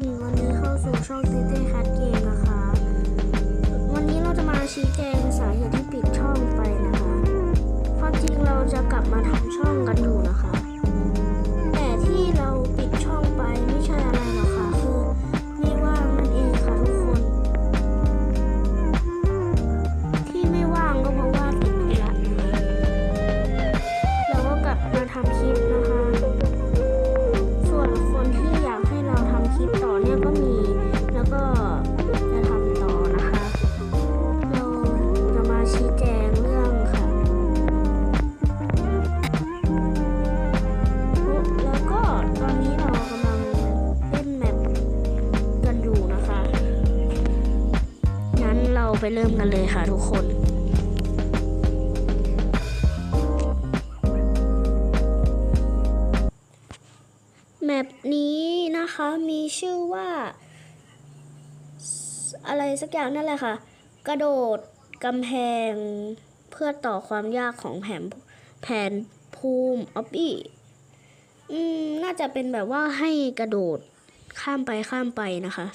คนวันนี้เข้าสู่ช่องเต้เต้คัดเกม ไปเริ่มกันเลยค่ะทุกคนแมปนี้นะคะมีชื่อว่า อะไรสักอย่างนั่นแหละค่ะ กระโดดกำแพงเพื่อต่อความยากของแผนแผนภูมิออปปี้อืม น่าจะเป็นแบบว่าให้กระโดดข้ามไปข้ามไปนะคะ